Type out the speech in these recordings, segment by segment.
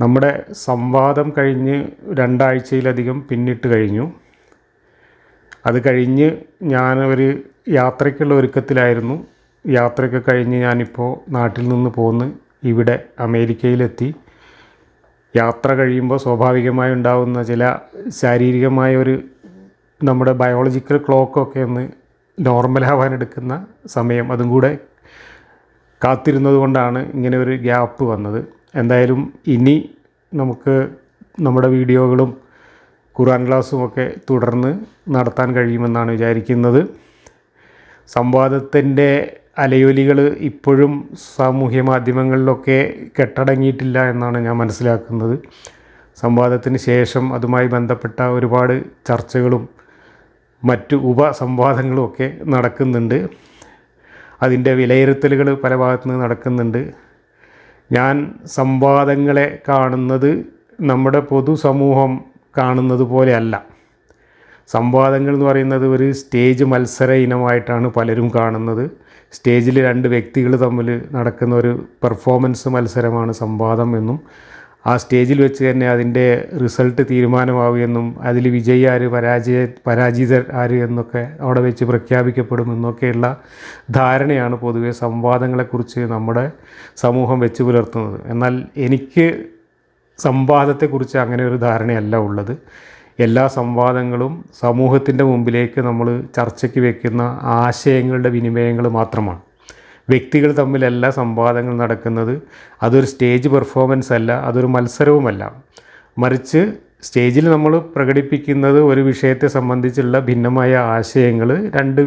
നമ്മുടെ സംവാദം കഴിഞ്ഞ് രണ്ടാഴ്ചയിലധികം പിന്നിട്ട് കഴിഞ്ഞു. അത് കഴിഞ്ഞ് ഒരു യാത്രയ്ക്കുള്ള ഒരുക്കത്തിലായിരുന്നു. യാത്രയൊക്കെ കഴിഞ്ഞ് ഞാനിപ്പോൾ നാട്ടിൽ നിന്ന് പോന്ന് ഇവിടെ അമേരിക്കയിലെത്തി. യാത്ര കഴിയുമ്പോൾ സ്വാഭാവികമായി ഉണ്ടാകുന്ന ചില ശാരീരികമായ ഒരു നമ്മുടെ ബയോളജിക്കൽ ക്ലോക്കൊക്കെ ഒന്ന് നോർമലാവാൻ എടുക്കുന്ന സമയം അതും കൂടെ കാത്തിരുന്നത് കൊണ്ടാണ് ഇങ്ങനെ ഒരു ഗ്യാപ്പ് വന്നത്. എന്തായാലും ഇനി നമുക്ക് നമ്മുടെ വീഡിയോകളും ഖുർആൻ ക്ലാസ്സും ഒക്കെ തുടർന്ന് നടത്താൻ കഴിയുമെന്നാണ് വിചാരിക്കുന്നത്. സംവാദത്തിന്റെ അലയൊലികൾ ഇപ്പോഴും സാമൂഹ്യ മാധ്യമങ്ങളിലൊക്കെ കെട്ടടങ്ങിയിട്ടില്ല എന്നാണ് ഞാൻ മനസ്സിലാക്കുന്നത്. സംവാദത്തിന് ശേഷം അതുമായി ബന്ധപ്പെട്ട ഒരുപാട് ചർച്ചകളും മറ്റു ഉപസംവാദങ്ങളും ഒക്കെ നടക്കുന്നുണ്ട്. അതിന്റെ വിലയിരുത്തലുകൾ പല ഭാഗത്തു നിന്ന് നടക്കുന്നുണ്ട്. ഞാൻ സംവാദങ്ങളെ കാണുന്നത് നമ്മുടെ പൊതുസമൂഹം കാണുന്നത് പോലെയല്ല. സംവാദങ്ങൾ എന്ന് പറയുന്നത് ഒരു സ്റ്റേജ് മത്സര ഇനമായിട്ടാണ് പലരും കാണുന്നത്. സ്റ്റേജിൽ രണ്ട് വ്യക്തികൾ തമ്മിൽ നടക്കുന്ന ഒരു പെർഫോമൻസ് മത്സരമാണ് സംവാദം എന്നും ആ സ്റ്റേജിൽ വെച്ച് തന്നെ അതിന്റെ റിസൾട്ട് തീരുമാനമാവുമെന്നും അതിൽ വിജയി ആര് പരാജയ പരാജിതർ ആര് എന്നൊക്കെ അവിടെ വെച്ച് പ്രഖ്യാപിക്കപ്പെടുമെന്നൊക്കെയുള്ള ധാരണയാണ് പൊതുവെ സംവാദങ്ങളെക്കുറിച്ച് നമ്മുടെ സമൂഹം വെച്ച് പുലർത്തുന്നത്. എന്നാൽ എനിക്ക് സംവാദത്തെക്കുറിച്ച് അങ്ങനെ ഒരു ധാരണയല്ല ഉള്ളത്. എല്ലാ സംവാദങ്ങളും സമൂഹത്തിന്റെ മുമ്പിലേക്ക് നമ്മൾ ചർച്ചയ്ക്ക് വയ്ക്കുന്ന ആശയങ്ങളുടെ വിനിമയങ്ങൾ മാത്രമാണ്. വ്യക്തികൾ തമ്മിലല്ല സംവാദങ്ങൾ നടക്കുന്നത് അതൊരു സ്റ്റേജ് പെർഫോമൻസ് അല്ല അതൊരു മത്സരവുമല്ല. മറിച്ച് സ്റ്റേജിൽ നമ്മൾ പ്രകടിപ്പിക്കുന്നത് ഒരു വിഷയത്തെ സംബന്ധിച്ചുള്ള ഭിന്നമായ ആശയങ്ങൾ രണ്ട്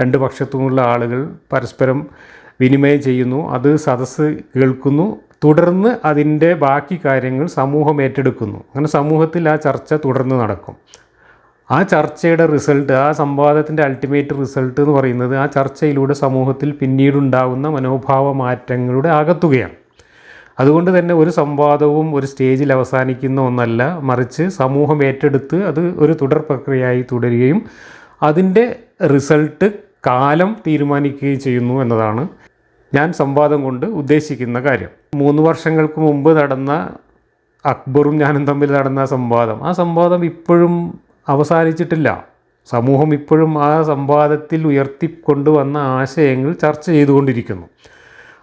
രണ്ട് പക്ഷത്തുമുള്ള ആളുകൾ പരസ്പരം വിനിമയം ചെയ്യുന്നു അത് സദസ്സ് കേൾക്കുന്നു തുടർന്ന് അതിന്റെ ബാക്കി കാര്യങ്ങൾ സമൂഹം ഏറ്റെടുക്കുന്നു. അങ്ങനെ സമൂഹത്തിൽ ആ ചർച്ച തുടർന്ന് നടക്കും. ആ ചർച്ചയുടെ റിസൾട്ട് ആ സംവാദത്തിന്റെ അൾട്ടിമേറ്റ് റിസൾട്ട് എന്ന് പറയുന്നത് ആ ചർച്ചയിലൂടെ സമൂഹത്തിൽ പിന്നീടുണ്ടാകുന്ന മനോഭാവ മാറ്റങ്ങളുടെ ആകത്തുകയാണ്. അതുകൊണ്ട് തന്നെ ഒരു സംവാദവും ഒരു സ്റ്റേജിൽ അവസാനിക്കുന്ന ഒന്നല്ല മറിച്ച് സമൂഹം ഏറ്റെടുത്ത് അത് ഒരു തുടർ പ്രക്രിയയായി തുടരുകയും അതിന്റെ റിസൾട്ട് കാലം തീരുമാനിക്കുകയും ചെയ്യുന്നു എന്നതാണ് ഞാൻ സംവാദം കൊണ്ട് ഉദ്ദേശിക്കുന്ന കാര്യം. മൂന്ന് വർഷങ്ങൾക്ക് മുമ്പ് നടന്ന അക്ബറും ഞാനും തമ്മിൽ നടന്ന സംവാദം. ആ സംവാദം ഇപ്പോഴും അവസാനിച്ചിട്ടില്ല. സമൂഹം ഇപ്പോഴും ആ സംവാദത്തിൽ ഉയർത്തിക്കൊണ്ടുവന്ന ആശയങ്ങൾ ചർച്ച ചെയ്തുകൊണ്ടിരിക്കുന്നു.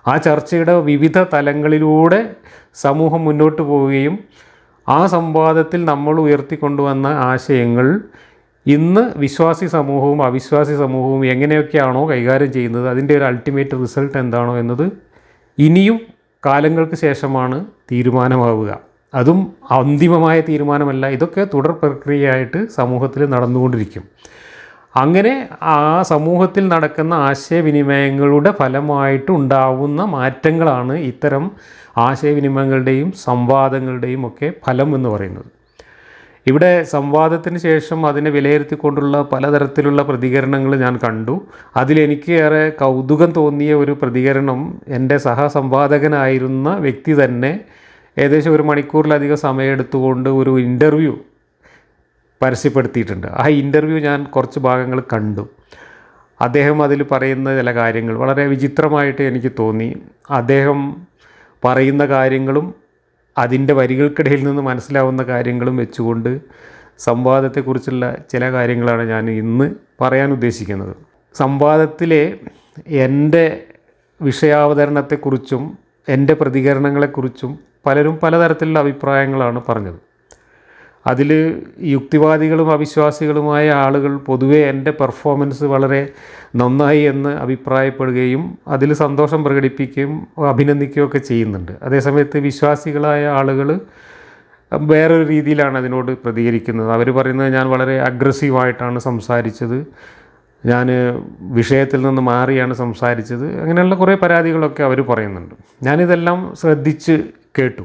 ആ ചർച്ചയുടെ വിവിധ തലങ്ങളിലൂടെ സമൂഹം മുന്നോട്ട് പോവുകയും ആ സംവാദത്തിൽ നമ്മൾ ഉയർത്തിക്കൊണ്ടുവന്ന ആശയങ്ങൾ ഇന്ന് വിശ്വാസി സമൂഹവും അവിശ്വാസി സമൂഹവും എങ്ങനെയൊക്കെയാണോ കൈകാര്യം ചെയ്യുന്നത് അതിന്റെ ഒരു അൾട്ടിമേറ്റ് റിസൾട്ട് എന്താണോ എന്നത് ഇനിയും കാലങ്ങൾക്ക് ശേഷമാണ് തീരുമാനമാവുക. അതും അന്തിമമായ തീരുമാനമല്ല. ഇതൊക്കെ തുടർ പ്രക്രിയയായിട്ട് സമൂഹത്തിൽ നടന്നുകൊണ്ടിരിക്കും. അങ്ങനെ ആ സമൂഹത്തിൽ നടക്കുന്ന ആശയവിനിമയങ്ങളുടെ ഫലമായിട്ട് ഉണ്ടാവുന്ന മാറ്റങ്ങളാണ് ഇത്തരം ആശയവിനിമയങ്ങളുടെയും സംവാദങ്ങളുടെയും ഒക്കെ ഫലം എന്ന് പറയുന്നത്. ഇവിടെ സംവാദത്തിന് ശേഷം അതിനെ വിലയിരുത്തിക്കൊണ്ടുള്ള പലതരത്തിലുള്ള പ്രതികരണങ്ങൾ ഞാൻ കണ്ടു. അതിലെനിക്ക് ഏറെ കൗതുകം തോന്നിയ ഒരു പ്രതികരണം എന്റെ സഹസംവാദകനായിരുന്ന വ്യക്തി തന്നെ ഏകദേശം ഒരു മണിക്കൂറിലധികം സമയമെടുത്തുകൊണ്ട് ഒരു ഇന്റർവ്യൂ പരസ്യപ്പെടുത്തിയിട്ടുണ്ട്. ആ ഇന്റർവ്യൂ ഞാൻ കുറച്ച് ഭാഗങ്ങൾ കണ്ടു. അദ്ദേഹം അതിൽ പറയുന്ന ചില കാര്യങ്ങൾ വളരെ വിചിത്രമായിട്ട് എനിക്ക് തോന്നി. അദ്ദേഹം പറയുന്ന കാര്യങ്ങളും അതിന്റെ വരികൾക്കിടയിൽ നിന്ന് മനസ്സിലാവുന്ന കാര്യങ്ങളും വെച്ചുകൊണ്ട് സംവാദത്തെക്കുറിച്ചുള്ള ചില കാര്യങ്ങളാണ് ഞാൻ ഇന്ന് പറയാൻ ഉദ്ദേശിക്കുന്നത്. സംവാദത്തിലെ എന്റെ വിഷയാവതരണത്തെക്കുറിച്ചും എന്റെ പ്രതികരണങ്ങളെക്കുറിച്ചും പലരും പലതരത്തിലുള്ള അഭിപ്രായങ്ങളാണ് പറഞ്ഞത്. അതിൽ യുക്തിവാദികളും അവിശ്വാസികളുമായ ആളുകൾ പൊതുവേ എന്റെ പെർഫോമൻസ് വളരെ നന്നായി എന്ന് അഭിപ്രായപ്പെടുകയും അതിൽ സന്തോഷം പ്രകടിപ്പിക്കുകയും അഭിനന്ദിക്കുകയൊക്കെ ചെയ്യുന്നുണ്ട്. അതേസമയത്ത് വിശ്വാസികളായ ആളുകൾ വേറൊരു രീതിയിലാണ് അതിനോട് പ്രതികരിക്കുന്നത്. അവർ പറയുന്നത് ഞാൻ വളരെ അഗ്രസീവായിട്ടാണ് സംസാരിച്ചത്. ഞാൻ വിഷയത്തിൽ നിന്ന് മാറിയാണ് സംസാരിച്ചത്. അങ്ങനെയുള്ള കുറേ പരാതികളൊക്കെ അവർ പറയുന്നുണ്ട്. ഞാനിതെല്ലാം ശ്രദ്ധിച്ച് കേട്ടു.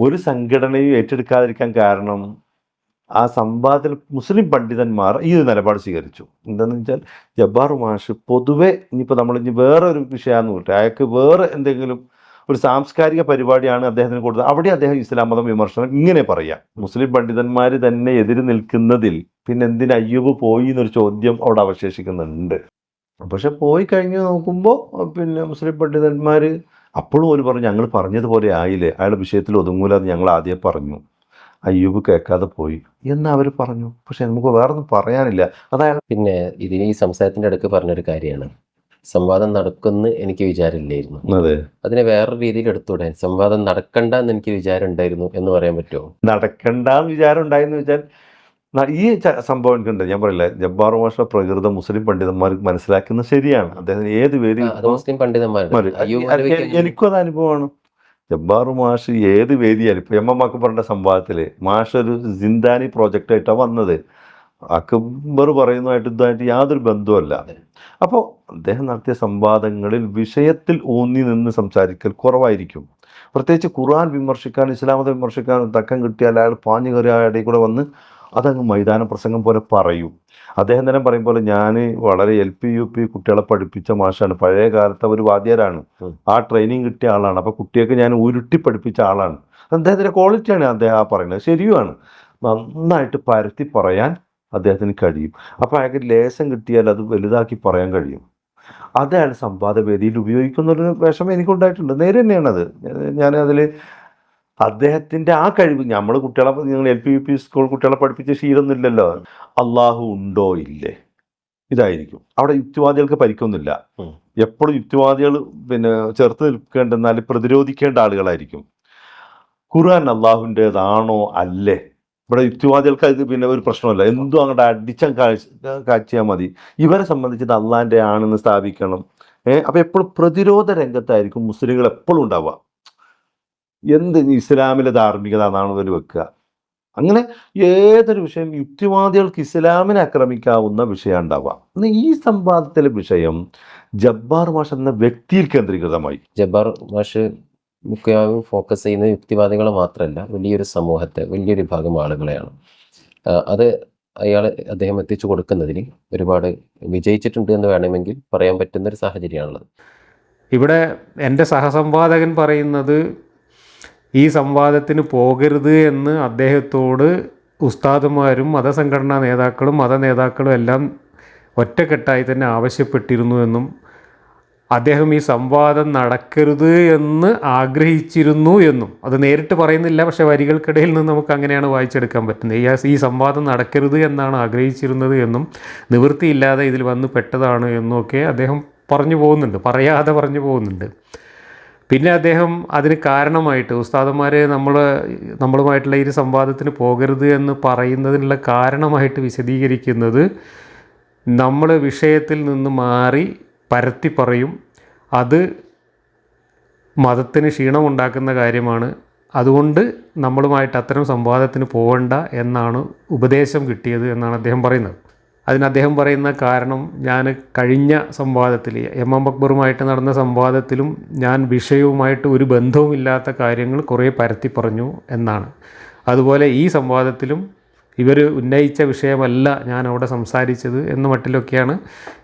ഒരു സംഘടനയും ഏറ്റെടുക്കാതിരിക്കാൻ കാരണം ആ സംവാദത്തിൽ മുസ്ലിം പണ്ഡിതന്മാർ ഈ ഒരു നിലപാട് സ്വീകരിച്ചു. എന്താണെന്ന് വെച്ചാൽ ജബ്ബാർ മാഷ് പൊതുവെ ഇനിയിപ്പോൾ നമ്മൾ ഇനി വേറെ ഒരു വിഷയമാണെന്ന് വിട്ടെ അയാൾക്ക് വേറെ എന്തെങ്കിലും ഒരു സാംസ്കാരിക പരിപാടിയാണ് അദ്ദേഹത്തിന് കൊടുത്തത്. അവിടെ അദ്ദേഹം ഇസ്ലാം മതം വിമർശനം ഇങ്ങനെ പറയാം. മുസ്ലിം പണ്ഡിതന്മാർ തന്നെ എതിര് നിൽക്കുന്നതിൽ പിന്നെ എന്തിനാ അയ്യൂബ് പോയി എന്നൊരു ചോദ്യം അവിടെ അവശേഷിക്കുന്നുണ്ട്. പക്ഷെ പോയി കഴിഞ്ഞ് നോക്കുമ്പോൾ പിന്നെ മുസ്ലിം പണ്ഡിതന്മാർ അപ്പോഴും ഒരു പറഞ്ഞു ഞങ്ങൾ പറഞ്ഞതുപോലെ ആയില്ലേ? അയാളുടെ വിഷയത്തിൽ ഒതുങ്ങൂലെന്ന് ഞങ്ങൾ ആദ്യം പറഞ്ഞു. അയ്യൂബ് കേൾക്കാതെ പോയി. എന്ന് അവർ പറഞ്ഞു. പക്ഷെ നമുക്ക് വേറൊന്നും പറയാനില്ല. അതായത് പിന്നെ ഇതിന് ഈ സംസാരത്തിന്റെ അടുക്ക് പറഞ്ഞൊരു കാര്യമാണ്. സംവാദം നടക്കുമെന്ന് എനിക്ക് വിചാരമില്ലായിരുന്നു. അതെ. അതിനെ വേറൊരു രീതിയിൽ എടുത്തുകൂടെ? സംവാദം നടക്കണ്ട എന്ന് എനിക്ക് വിചാരം ഉണ്ടായിരുന്നു എന്ന് പറയാൻ പറ്റുമോ നടക്കണ്ടെന്ന് വിചാരം ഉണ്ടായിരുന്നു വെച്ചാൽ ഈ സംഭവം എനിക്കുണ്ട്. ഞാൻ പറയില്ല ജബ്ബാർ മാഷ പ്രകൃത മുസ്ലിം പണ്ഡിതന്മാർ മനസ്സിലാക്കുന്നത് ശരിയാണ്. അദ്ദേഹം ഏത് വേദി അത് മുസ്ലിം മൗലവിക്ക് എനിക്കും അത് അനുഭവമാണ്. ജബ്ബാർ മാഷ് ഏത് വേദിയാലും ഇപ്പൊ എം എം അക്ബറിന്റെ സംവാദത്തിൽ മാഷ് ഒരു ജിന്ദാനി പ്രോജക്റ്റ് ആയിട്ടാണ് വന്നത്. അക്ബർ പറയുന്നതായിട്ട് ഇതായിട്ട് യാതൊരു ബന്ധവുമല്ല. അപ്പോൾ അദ്ദേഹം നടത്തിയ സംവാദങ്ങളിൽ വിഷയത്തിൽ ഊന്നി നിന്ന് സംസാരിക്കൽ കുറവായിരിക്കും. പ്രത്യേകിച്ച് ഖുർആൻ വിമർശിക്കാൻ ഇസ്ലാമത വിമർശിക്കാൻ തക്കം കിട്ടിയാൽ അയാൾ പാഞ്ഞു കയറിയ അയാളുടെ കൂടെ വന്ന് അതങ്ങ് മൈതാന പ്രസംഗം പോലെ പറയും. അദ്ദേഹം തന്നെ പറയും പോലെ ഞാൻ വളരെ എൽ പി യു പി കുട്ടികളെ പഠിപ്പിച്ച മാഷാണ്. പഴയ കാലത്ത് അവർ വാദ്യരാണ്. ആ ട്രെയിനിങ് കിട്ടിയ ആളാണ്. അപ്പോൾ കുട്ടിയൊക്കെ ഞാൻ ഉരുട്ടി പഠിപ്പിച്ച ആളാണ്. അദ്ദേഹത്തിന്റെ ക്വാളിറ്റിയാണ് അദ്ദേഹം ആ പറയുന്നത്. ശരിയുമാണ്. നന്നായിട്ട് പരത്തി പറയാൻ അദ്ദേഹത്തിന് കഴിയും. അപ്പോൾ അയാൾക്ക് ലേശം കിട്ടിയാൽ അത് വലുതാക്കി പറയാൻ കഴിയും. അത് അയാൾ സംവാദവേദിയിൽ ഉപയോഗിക്കുന്നൊരു വിഷമം എനിക്കുണ്ടായിട്ടുണ്ട്. നേരെ തന്നെയാണത്. ഞാൻ അതിൽ അദ്ദേഹത്തിന്റെ ആ കഴിവ് നമ്മൾ കുട്ടികളെ നിങ്ങൾ L P U P school കുട്ടികളെ പഠിപ്പിച്ച ശീലമൊന്നുമില്ലല്ലോ. അള്ളാഹു ഉണ്ടോ? ഇല്ലേ. ഇതായിരിക്കും. അവിടെ യുക്തിവാദികൾക്ക് പരിക്കൊന്നുമില്ല. എപ്പോഴും യുക്തിവാദികൾ പിന്നെ ചെറുത്ത് നിൽക്കേണ്ടെന്നാൽ പ്രതിരോധിക്കേണ്ട ആളുകളായിരിക്കും. ഖുർആൻ അള്ളാഹുവിന്റെതാണോ അല്ലേ. ഇവിടെ യുക്തിവാദികൾക്ക് അത് പിന്നെ ഒരു പ്രശ്നമല്ല. എന്തും അങ്ങോട്ട് അടിച്ച കാഴ്ചയാൽ മതി. ഇവരെ സംബന്ധിച്ചത് അള്ളാഹിന്റെ ആണെന്ന് സ്ഥാപിക്കണം. ഏഹ് അപ്പം എപ്പോഴും പ്രതിരോധ രംഗത്തായിരിക്കും മുസ്ലിങ്ങൾ എപ്പോഴും ഉണ്ടാവുക. എന്ത് ഇസ്ലാമിലെ ധാർമ്മികത എന്നാണ് ഇവർ വെക്കുക. അങ്ങനെ ഏതൊരു വിഷയം യുക്തിവാദികൾക്ക് ഇസ്ലാമിനെ ആക്രമിക്കാവുന്ന വിഷയം ഉണ്ടാവുക. എന്നാൽ ഈ സംവാദത്തിലെ വിഷയം ജബ്ബാർ മാഷ് എന്ന വ്യക്തിയിൽ കേന്ദ്രീകൃതമായി. ജബ്ബാർ മാഷ് മുഖ്യമായും ഫോക്കസ് ചെയ്യുന്ന യുക്തിവാദികൾ മാത്രമല്ല വലിയൊരു സമൂഹത്തെ വലിയൊരു ഭാഗം ആളുകളെയാണ്. അത് അയാൾ അദ്ദേഹം എത്തിച്ചു കൊടുക്കുന്നതിന് ഒരുപാട് വിജയിച്ചിട്ടുണ്ട് എന്ന് വേണമെങ്കിൽ പറയാൻ പറ്റുന്ന ഒരു സാഹചര്യമാണുള്ളത്. ഇവിടെ എന്റെ സഹസംവാദകൻ പറയുന്നത് ഈ സംവാദത്തിന് പോകരുത് എന്ന് അദ്ദേഹത്തോട് ഉസ്താദുമാരും മതസംഘടനാ നേതാക്കളും മത നേതാക്കളും എല്ലാം ഒറ്റക്കെട്ടായി തന്നെ ആവശ്യപ്പെട്ടിരുന്നു എന്നും അദ്ദേഹം ഈ സംവാദം നടക്കരുത് എന്ന് ആഗ്രഹിച്ചിരുന്നു എന്നും. അത് നേരിട്ട് പറയുന്നില്ല പക്ഷേ വരികൾക്കിടയിൽ നിന്ന് നമുക്ക് അങ്ങനെയാണ് വായിച്ചെടുക്കാൻ പറ്റുന്നത്. ഈ ഈ സംവാദം നടക്കരുത് എന്നാണ് ആഗ്രഹിച്ചിരുന്നത് എന്നും നിവൃത്തിയില്ലാതെ ഇതിൽ വന്ന് പെട്ടതാണ് എന്നൊക്കെ അദ്ദേഹം പറഞ്ഞു പോകുന്നുണ്ട് പറയാതെ പറഞ്ഞു പോകുന്നുണ്ട്. പിന്നെ അദ്ദേഹം അതിന് കാരണമായിട്ട് ഉസ്താദന്മാരെ നമ്മൾ നമ്മളുമായിട്ടുള്ള ഈ സംവാദത്തിന് പോകരുത് എന്ന് പറയുന്നതിനുള്ള കാരണമായിട്ട് വിശദീകരിക്കുന്നത് നമ്മൾ വിഷയത്തിൽ നിന്ന് മാറി പരത്തി പറയും. അത് മതത്തിന് ക്ഷീണമുണ്ടാക്കുന്ന കാര്യമാണ്. അതുകൊണ്ട് നമ്മളുമായിട്ട് അത്തരം സംവാദത്തിന് പോകണ്ട എന്നാണ് ഉപദേശം കിട്ടിയത് എന്നാണ് അദ്ദേഹം പറയുന്നത്. അതിന് അദ്ദേഹം പറയുന്ന കാരണം ഞാൻ കഴിഞ്ഞ സംവാദത്തിൽ എം എം അക്ബറുമായിട്ട് നടന്ന സംവാദത്തിലും ഞാൻ വിഷയവുമായിട്ട് ഒരു ബന്ധവുമില്ലാത്ത കാര്യങ്ങൾ കുറേ പരത്തി പറഞ്ഞു എന്നാണ്. അതുപോലെ ഈ സംവാദത്തിലും ഇവർ ഉന്നയിച്ച വിഷയമല്ല ഞാൻ അവിടെ സംസാരിച്ചത് എന്ന മട്ടിലൊക്കെയാണ്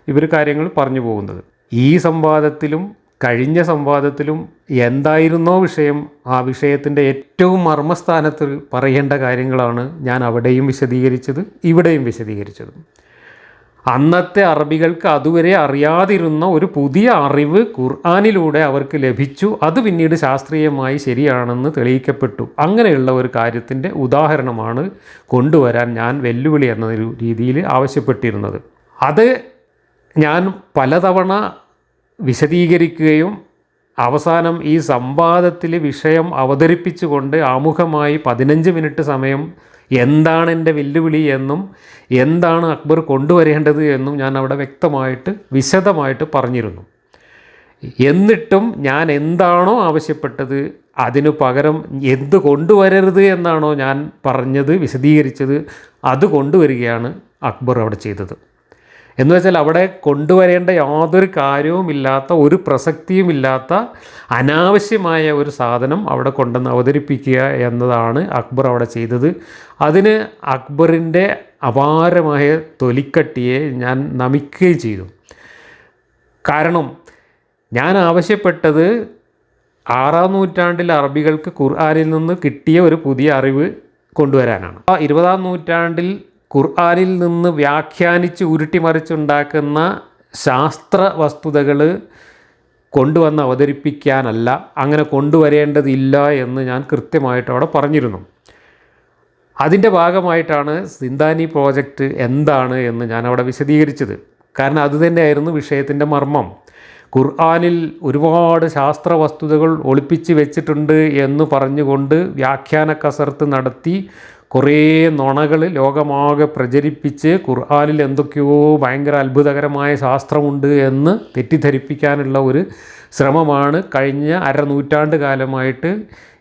ഇവർ കാര്യങ്ങൾ പറഞ്ഞു പോകുന്നത്. ഈ സംവാദത്തിലും കഴിഞ്ഞ സംവാദത്തിലും എന്തായിരുന്നോ വിഷയം ആ വിഷയത്തിന്റെ ഏറ്റവും മർമ്മസ്ഥാനത്ത് പറയേണ്ട കാര്യങ്ങളാണ് ഞാൻ അവിടെയും വിശദീകരിച്ചത് ഇവിടെയും വിശദീകരിച്ചത്. അന്നത്തെ അറബികൾക്ക് അതുവരെ അറിയാതിരുന്ന ഒരു പുതിയ അറിവ് ഖുർആാനിലൂടെ അവർക്ക് ലഭിച്ചു. അത് പിന്നീട് ശാസ്ത്രീയമായി ശരിയാണെന്ന് തെളിയിക്കപ്പെട്ടു. അങ്ങനെയുള്ള ഒരു കാര്യത്തിന്റെ ഉദാഹരണമാണ് കൊണ്ടുവരാൻ ഞാൻ വെല്ലുവിളി എന്ന രീതിയിൽ ആവശ്യപ്പെട്ടിരുന്നത്. അത് ഞാൻ പലതവണ വിശദീകരിക്കുകയും അവസാനം ഈ സംവാദത്തിൽ വിഷയം അവതരിപ്പിച്ചുകൊണ്ട് ആമുഖമായി പതിനഞ്ച് മിനിറ്റ് സമയം എന്താണ് എന്റെ വെല്ലുവിളി എന്നും എന്താണ് അക്ബർ കൊണ്ടുവരേണ്ടത് എന്നും ഞാൻ അവിടെ വ്യക്തമായിട്ട് വിശദമായിട്ട് പറഞ്ഞിരുന്നു. എന്നിട്ടും ഞാൻ എന്താണോ ആവശ്യപ്പെട്ടത് അതിനു പകരം എന്ത് കൊണ്ടുവരരുത് എന്നാണോ ഞാൻ പറഞ്ഞത് വിശദീകരിച്ചത് അത് കൊണ്ടുവരികയാണ് അക്ബർ അവിടെ ചെയ്തത്. എന്ന് വെച്ചാൽ അവിടെ കൊണ്ടുവരേണ്ട യാതൊരു കാര്യവുമില്ലാത്ത ഒരു പ്രസക്തിയുമില്ലാത്ത അനാവശ്യമായ ഒരു സാധനം അവിടെ കൊണ്ടുവന്ന് അവതരിപ്പിക്കുക എന്നതാണ് അക്ബർ അവിടെ ചെയ്തത്. അതിന് അക്ബറിന്റെ അപാരമായ തൊലിക്കട്ടിയെ ഞാൻ നമിക്കുകയും ചെയ്തു. കാരണം ഞാൻ ആവശ്യപ്പെട്ടത് ആറാം നൂറ്റാണ്ടിൽ അറബികൾക്ക് ഖുർആാനിൽ നിന്ന് കിട്ടിയ ഒരു പുതിയ അറിവ് കൊണ്ടുവരാനാണ്. ആ ഇരുപതാം നൂറ്റാണ്ടിൽ ഖുർആാനിൽ നിന്ന് വ്യാഖ്യാനിച്ച് ഉരുട്ടിമറിച്ചുണ്ടാക്കുന്ന ശാസ്ത്ര വസ്തുതകൾ കൊണ്ടുവന്ന് അവതരിപ്പിക്കാനല്ല അങ്ങനെ കൊണ്ടുവരേണ്ടതില്ല എന്ന് ഞാൻ കൃത്യമായിട്ട് അവിടെ പറഞ്ഞിരുന്നു. അതിന്റെ ഭാഗമായിട്ടാണ് സിന്താനി പ്രോജക്റ്റ് എന്താണ് എന്ന് ഞാൻ അവിടെ വിശദീകരിച്ചത്. കാരണം അതുതന്നെയായിരുന്നു വിഷയത്തിന്റെ മർമ്മം. ഖുർആാനിൽ ഒരുപാട് ശാസ്ത്ര വസ്തുതകൾ ഒളിപ്പിച്ച് വെച്ചിട്ടുണ്ട് എന്ന് പറഞ്ഞുകൊണ്ട് വ്യാഖ്യാന കസർത്ത് നടത്തി കുറേ നുണകൾ ലോകമാകെ പ്രചരിപ്പിച്ച് ഖുർആാനിൽ എന്തൊക്കെയോ ഭയങ്കര അത്ഭുതകരമായ ശാസ്ത്രമുണ്ട് എന്ന് തെറ്റിദ്ധരിപ്പിക്കാനുള്ള ഒരു ശ്രമമാണ് കഴിഞ്ഞ അരനൂറ്റാണ്ട് കാലമായിട്ട്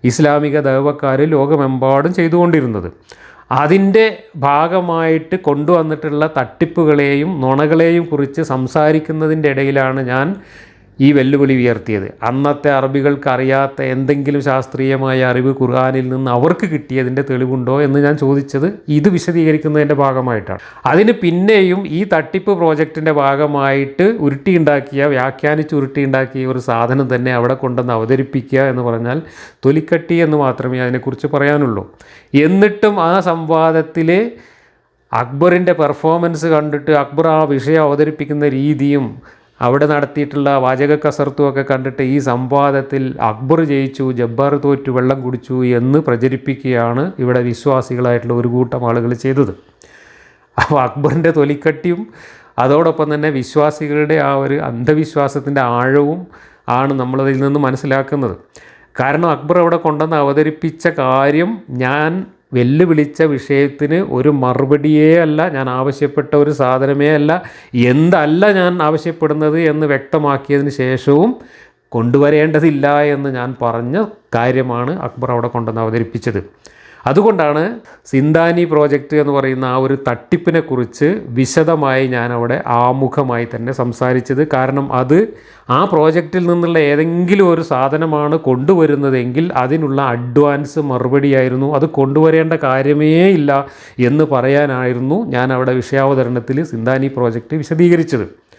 ഇസ്ലാമിക ദൈവക്കാർ ലോകമെമ്പാടും ചെയ്തുകൊണ്ടിരുന്നത്. അതിന്റെ ഭാഗമായിട്ട് കൊണ്ടുവന്നിട്ടുള്ള തട്ടിപ്പുകളെയും നുണകളെയും കുറിച്ച് സംസാരിക്കുന്നതിന്റെ ഇടയിലാണ് ഞാൻ ഈ വെല്ലുവിളി ഉയർത്തിയത്. അന്നത്തെ അറബികൾക്ക് അറിയാത്ത എന്തെങ്കിലും ശാസ്ത്രീയമായ അറിവ് ഖുർആാനിൽ നിന്ന് അവർക്ക് കിട്ടിയതിന്റെ തെളിവുണ്ടോ എന്ന് ഞാൻ ചോദിച്ചത് ഇത് വിശദീകരിക്കുന്നതിന്റെ ഭാഗമായിട്ടാണ്. അതിന് പിന്നെയും ഈ തട്ടിപ്പ് പ്രോജക്റ്റിന്റെ ഭാഗമായിട്ട് ഉരുട്ടിയുണ്ടാക്കിയ വ്യാഖ്യാനിച്ച് ഉരുട്ടിയുണ്ടാക്കിയ ഒരു സാധനം തന്നെ അവിടെ കൊണ്ടുവന്ന് അവതരിപ്പിക്കുക എന്ന് പറഞ്ഞാൽ തൊലിക്കട്ടി എന്ന് മാത്രമേ അതിനെക്കുറിച്ച് പറയാനുള്ളൂ. എന്നിട്ടും ആ സംവാദത്തിൽ അക്ബറിന്റെ പെർഫോമൻസ് കണ്ടിട്ട് അക്ബർ ആ വിഷയം അവതരിപ്പിക്കുന്ന രീതിയും അവിടെ നടത്തിയിട്ടുള്ള വാചക കസർത്തുമൊക്കെ കണ്ടിട്ട് ഈ സംവാദത്തിൽ അക്ബർ ജയിച്ചു ജബ്ബാർ തോറ്റു വെള്ളം കുടിച്ചു എന്ന് പ്രചരിപ്പിക്കുകയാണ് ഇവിടെ വിശ്വാസികളായിട്ടുള്ള ഒരു കൂട്ടം ആളുകൾ ചെയ്തത്. അപ്പോൾ അക്ബറിന്റെ തൊലിക്കട്ടിയും അതോടൊപ്പം തന്നെ വിശ്വാസികളുടെ ആ ഒരു അന്ധവിശ്വാസത്തിന്റെ ആഴവും ആണ് നമ്മളതിൽ നിന്ന് മനസ്സിലാക്കുന്നത്. കാരണം അക്ബർ അവിടെ കൊണ്ടുവന്ന് അവതരിപ്പിച്ച കാര്യം ഞാൻ വെല്ലുവിളിച്ച വിഷയത്തിന് ഒരു മറുപടിയേ അല്ല ഞാൻ ആവശ്യപ്പെട്ട ഒരു സാധനമേ അല്ല. എന്തല്ല ഞാൻ ആവശ്യപ്പെടുന്നത് എന്ന് വ്യക്തമാക്കിയതിന് ശേഷവും കൊണ്ടുവരേണ്ടതില്ല എന്ന് ഞാൻ പറഞ്ഞ കാര്യമാണ് അക്ബർ അവിടെ കൊണ്ടുവന്ന് അവതരിപ്പിച്ചത്. അതുകൊണ്ടാണ് സിന്താനി പ്രോജക്റ്റ് എന്ന് പറയുന്ന ആ ഒരു തട്ടിപ്പിനെ കുറിച്ച് വിശദമായി ഞാൻ അവിടെ ആമുഖമായി തന്നെ സംസാരിച്ചത്. കാരണം അത് ആ പ്രോജക്റ്റിൽ നിന്നുള്ള ഏതെങ്കിലും ഒരു സാധനമാണ് കൊണ്ടുവരുന്നതെങ്കിൽ അതിനുള്ള അഡ്വാൻസ് മറുപടിയായിരുന്നു. അത് കൊണ്ടുവരേണ്ട കാര്യമേ ഇല്ല എന്ന് പറയാനായിരുന്നു ഞാൻ അവിടെ വിഷയാവതരണത്തിൽ സിന്താനി പ്രോജക്റ്റ് വിശദീകരിച്ചത്.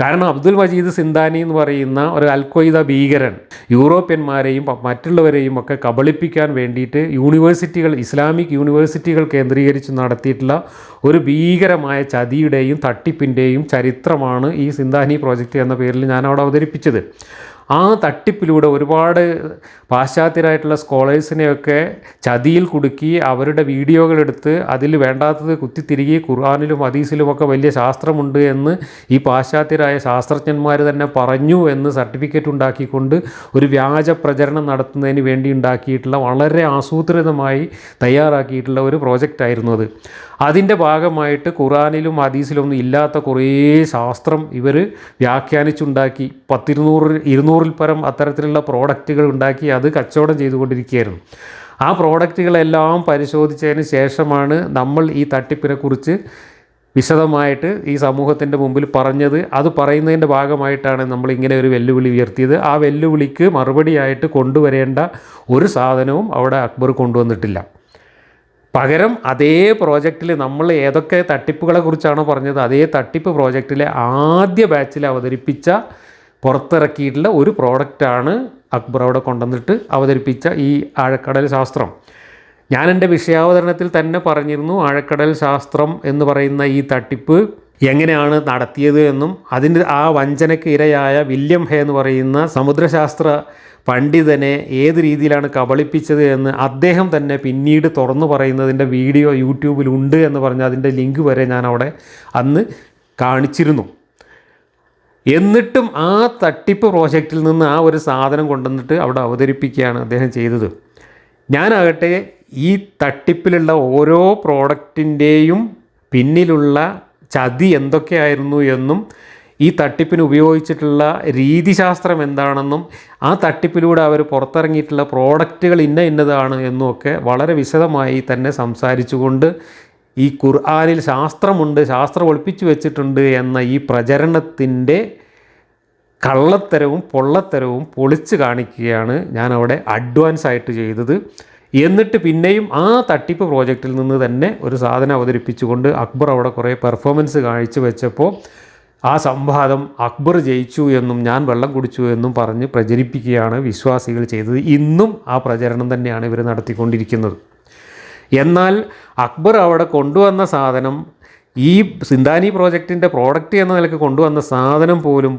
കാരണം അബ്ദുൽ മജീദ് സിന്താനി എന്ന് പറയുന്ന ഒരു അൽഖ്വയ്ദ ഭീകരൻ യൂറോപ്യന്മാരെയും മറ്റുള്ളവരെയും ഒക്കെ കബളിപ്പിക്കാൻ വേണ്ടിയിട്ട് യൂണിവേഴ്സിറ്റികൾ ഇസ്ലാമിക് യൂണിവേഴ്സിറ്റികൾ കേന്ദ്രീകരിച്ച് നടത്തിയിട്ടുള്ള ഒരു ഭീകരമായ ചതിയുടെയും തട്ടിപ്പിന്റെയും ചരിത്രമാണ് ഈ സിന്താനി പ്രോജക്റ്റ് എന്ന പേരിൽ ഞാൻ അവിടെ അവതരിപ്പിച്ചത്. ആ തട്ടിപ്പിലൂടെ ഒരുപാട് പാശ്ചാത്യരായിട്ടുള്ള സ്കോളേഴ്സിനെയൊക്കെ ചതിയിൽ കുടുക്കി അവരുടെ വീഡിയോകളെടുത്ത് അതിൽ വേണ്ടാത്തത് കുത്തിത്തിരികി ഖുർആാനിലും ഹദീസിലുമൊക്കെ വലിയ ശാസ്ത്രമുണ്ട് എന്ന് ഈ പാശ്ചാത്യരായ ശാസ്ത്രജ്ഞന്മാർ തന്നെ പറഞ്ഞു എന്ന് സർട്ടിഫിക്കറ്റ് ഉണ്ടാക്കിക്കൊണ്ട് ഒരു വ്യാജ പ്രചരണം നടത്തുന്നതിന് വേണ്ടി ഉണ്ടാക്കിയിട്ടുള്ള വളരെ ആസൂത്രിതമായി തയ്യാറാക്കിയിട്ടുള്ള ഒരു പ്രോജക്റ്റായിരുന്നു അത്. അതിന്റെ ഭാഗമായിട്ട് ഖുറാനിലും ഹദീസിലും ഒന്നും ഇല്ലാത്ത കുറേ ശാസ്ത്രം ഇവർ വ്യാഖ്യാനിച്ചുണ്ടാക്കി. പത്തിരുന്നൂറ് ഇരുന്നൂറിൽ പരം അത്തരത്തിലുള്ള പ്രോഡക്റ്റുകൾ ഉണ്ടാക്കി അത് കച്ചവടം ചെയ്തുകൊണ്ടിരിക്കുകയായിരുന്നു. ആ പ്രോഡക്റ്റുകളെല്ലാം പരിശോധിച്ചതിന് ശേഷമാണ് നമ്മൾ ഈ തട്ടിപ്പിനെക്കുറിച്ച് വിശദമായിട്ട് ഈ സമൂഹത്തിന്റെ മുമ്പിൽ പറഞ്ഞത്. അത് പറയുന്നതിന്റെ ഭാഗമായിട്ടാണ് നമ്മൾ ഇങ്ങനെ ഒരു വെല്ലുവിളി ഉയർത്തിയത്. ആ വെല്ലുവിളിക്ക് മറുപടിയായിട്ട് കൊണ്ടുവരേണ്ട ഒരു സാധനവും അവിടെ അക്ബർ കൊണ്ടുവന്നിട്ടില്ല. പകരം അതേ പ്രോജക്റ്റിൽ നമ്മൾ ഏതൊക്കെ തട്ടിപ്പുകളെ കുറിച്ചാണോ പറഞ്ഞത് അതേ തട്ടിപ്പ് പ്രോജക്റ്റിലെ ആദ്യ ബാച്ചിൽ അവതരിപ്പിച്ച പുറത്തിറക്കിയിട്ടുള്ള ഒരു പ്രോഡക്റ്റാണ് അക്ബർ അവിടെ കൊണ്ടുവന്നിട്ട് അവതരിപ്പിച്ച ഈ ആഴക്കടൽ ശാസ്ത്രം. ഞാൻ എന്റെ വിഷയാവതരണത്തിൽ തന്നെ പറഞ്ഞിരുന്നു ആഴക്കടൽ ശാസ്ത്രം എന്ന് പറയുന്ന ഈ തട്ടിപ്പ് എങ്ങനെയാണ് നടത്തിയത് എന്നും അതിന് ആ വഞ്ചനയ്ക്ക് ഇരയായ വില്യം ഹേ എന്ന് പറയുന്ന സമുദ്രശാസ്ത്ര പണ്ഡിതനെ ഏത് രീതിയിലാണ് കബളിപ്പിച്ചത് എന്ന് അദ്ദേഹം തന്നെ പിന്നീട് തുറന്നു പറയുന്നതിന്റെ വീഡിയോ യൂട്യൂബിലുണ്ട് എന്ന് പറഞ്ഞ് അതിന്റെ ലിങ്ക് വരെ ഞാൻ അവിടെ അന്ന് കാണിച്ചിരുന്നു. എന്നിട്ടും ആ തട്ടിപ്പ് പ്രോജക്റ്റിൽ നിന്ന് ആ ഒരു സാധനം കൊണ്ടുവന്നിട്ട് അവിടെ അവതരിപ്പിക്കുകയാണ് അദ്ദേഹം ചെയ്തത്. ഞാനാകട്ടെ ഈ തട്ടിപ്പിലുള്ള ഓരോ പ്രോഡക്റ്റിന്റെയും പിന്നിലുള്ള ചതി എന്തൊക്കെയായിരുന്നു എന്നും ഈ തട്ടിപ്പിന് ഉപയോഗിച്ചിട്ടുള്ള രീതിശാസ്ത്രം എന്താണെന്നും ആ തട്ടിപ്പിലൂടെ അവർ പുറത്തിറങ്ങിയിട്ടുള്ള പ്രോഡക്റ്റുകൾ ഇന്ന ഇന്നതാണ് എന്നുമൊക്കെ വളരെ വിശദമായി തന്നെ സംസാരിച്ചുകൊണ്ട് ഈ ഖുർആാനിൽ ശാസ്ത്രമുണ്ട് ശാസ്ത്രം ഒളിപ്പിച്ചു വെച്ചിട്ടുണ്ട് എന്ന ഈ പ്രചരണത്തിന്റെ കള്ളത്തരവും പൊള്ളത്തരവും പൊളിച്ച് കാണിക്കുകയാണ് ഞാനവിടെ അഡ്വാൻസ് ആയിട്ട് ചെയ്തത്. എന്നിട്ട് പിന്നെയും ആ തട്ടിപ്പ് പ്രോജക്റ്റിൽ നിന്ന് തന്നെ ഒരു സാധനം അവതരിപ്പിച്ചുകൊണ്ട് അക്ബർ അവിടെ കുറേ പെർഫോമൻസ് കാഴ്ച വെച്ചപ്പോൾ ആ സംവാദം അക്ബർ ജയിച്ചു എന്നും ഞാൻ വെള്ളം കുടിച്ചു എന്നും പറഞ്ഞ് പ്രചരിപ്പിക്കുകയാണ് വിശ്വാസികൾ ചെയ്തത്. ഇന്നും ആ പ്രചരണം തന്നെയാണ് ഇവർ നടത്തിക്കൊണ്ടിരിക്കുന്നത്. എന്നാൽ അക്ബർ അവിടെ കൊണ്ടുവന്ന സാധനം ഈ സിന്താനി പ്രോജക്റ്റിന്റെ പ്രോഡക്റ്റ് എന്ന നിലയ്ക്ക് കൊണ്ടുവന്ന സാധനം പോലും